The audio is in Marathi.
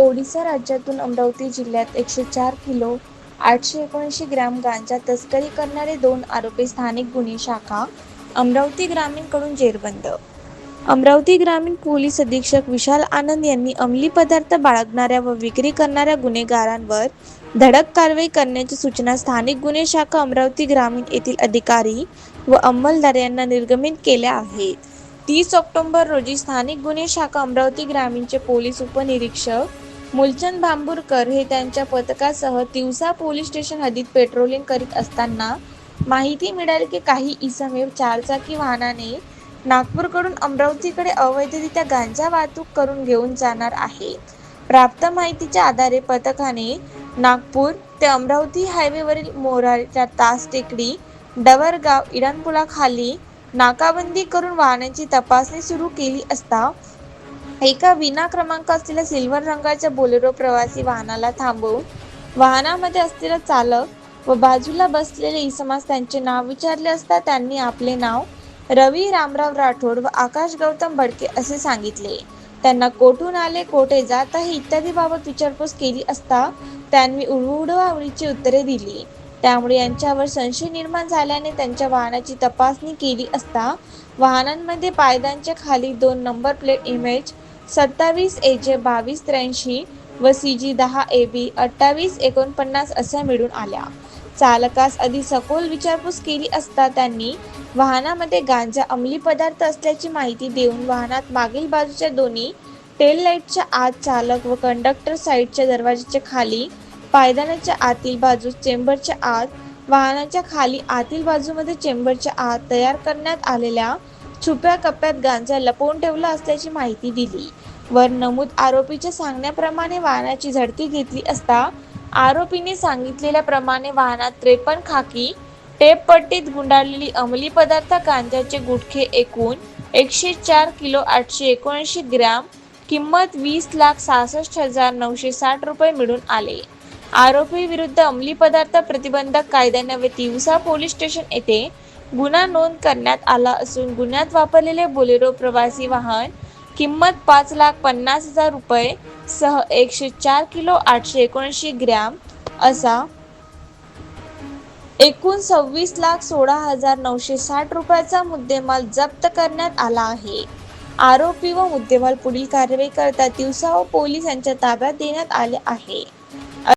ओडिसा राज्यातून अमरावती जिल्ह्यात एकशे चार किलो आठशे एकोणऐंशी ग्रॅम गांजा तस्करी करणारे दोन आरोपी स्थानिक गुन्हे शाखा अमरावती ग्रामीणकडून जेरबंद. अमरावती ग्रामीण पोलीस अधीक्षक विशाल आनंद यांनी अंमली पदार्थ बाळगणाऱ्या व विक्री करणाऱ्या गुन्हेगारांवर धडक कारवाई करण्याची सूचना स्थानिक गुन्हे शाखा अमरावती ग्रामीण येथील अधिकारी व अंमलदार यांना निर्गमित केल्या आहेत. तीस ऑक्टोबर रोजी स्थानिक गुन्हे शाखा अमरावती ग्रामीणचे पोलीस उपनिरीक्षक मुलचंद भांबुरकर हे त्यांच्या पथकासह तिवसा पोलीस स्टेशन हद्दीत पेट्रोलिंग करीत असताना माहिती मिळाली की काही इसमे चारचाकी वाहनाने नागपूरकडून अमरावतीकडे अवैधरित्या गांजा वाहतूक करून घेऊन जाणार आहे. प्राप्त माहितीच्या आधारे पथकाने नागपूर ते अमरावती हायवेवरील मोराच्या तास टेकडी डवरगाव इडाणपुलाखाली नाकाबंदी करून वाहनांची तपासणी सुरू केली असता एका विना क्रमांक असलेल्या सिल्वर रंगाच्या बोलेरो प्रवासी वाहनाला थांबवून वाहनामध्ये असलेला चालक व बाजूला बसलेले इसमास त्यांचे नाव विचारले असता त्यांनी आपले नाव रवी रामराव राठोड व आकाश गौतम भडके असे सांगितले. त्यांना कोठून आले कोठे जात आहे इत्यादी बाबत विचारपूस केली असता त्यांनी उडवाउडीची उत्तरे दिली. त्यामुळे यांच्यावर संशय निर्माण झाल्याने त्यांच्या वाहनाची तपासणी केली असता वाहनांमध्ये पायदानच्या खाली दोन नंबर प्लेट इमेज सत्तावीस ए जे बावीस त्र्याऐंशी व सी जी दहा ए बी अठ्ठावीस एकोणपन्नास अशा मिळून आल्या. चालकास आधी सखोल विचारपूस केली असता त्यांनी वाहनामध्ये गांजा अंमली पदार्थ असल्याची माहिती देऊन वाहनात मागील बाजूच्या दोन्ही टेल लाईटच्या आत चालक व कंडक्टर साईडच्या दरवाजाच्या खाली पायदानाच्या आतील बाजूस चेंबरच्या आत वाहनाच्या खाली आतील बाजूमध्ये चेंबरच्या आत तयार करण्यात आलेल्या छुप्या कप्प्यात गांजा लपवून ठेवला असल्याची माहिती दिली. वर नमूद आरोपीच्या सांगण्याप्रमाणे वाहनाची झडती घेतली असता आरोपीने सांगितलेल्या प्रमाणे वाहनात त्रेपन्न खाकी टेप पट्टीत गुंडाळलेली अंमली पदार्थ गांजाचे गुटखे एकूण एकशे चार किलो आठशे एकोणऐंशी ग्रॅम किंमत वीस लाख सहासष्ट हजार नऊशे साठ रुपये मिळून आले. आरोपी विरुद्ध अंमली पदार्थ प्रतिबंधक कायद्यान्वये तिवसा पोलीस स्टेशन येथे गुन्हा नोंद करण्यात आला असून गुन्ह्यात वापरलेले बोलेरो प्रवासी वाहन किंमत पाच लाख पन्नास हजार रुपये सह एकशे चार किलो आठशे एकोणऐंशी ग्रॅम असा एकूण सव्वीस लाख सोळा हजार नऊशे साठ रुपयाचा मुद्देमाल जप्त करण्यात आला आहे. आरोपी व मुद्देमाल पुढील कारवाई करता तिवसा व पोलीस यांच्या ताब्यात देण्यात आले आहे.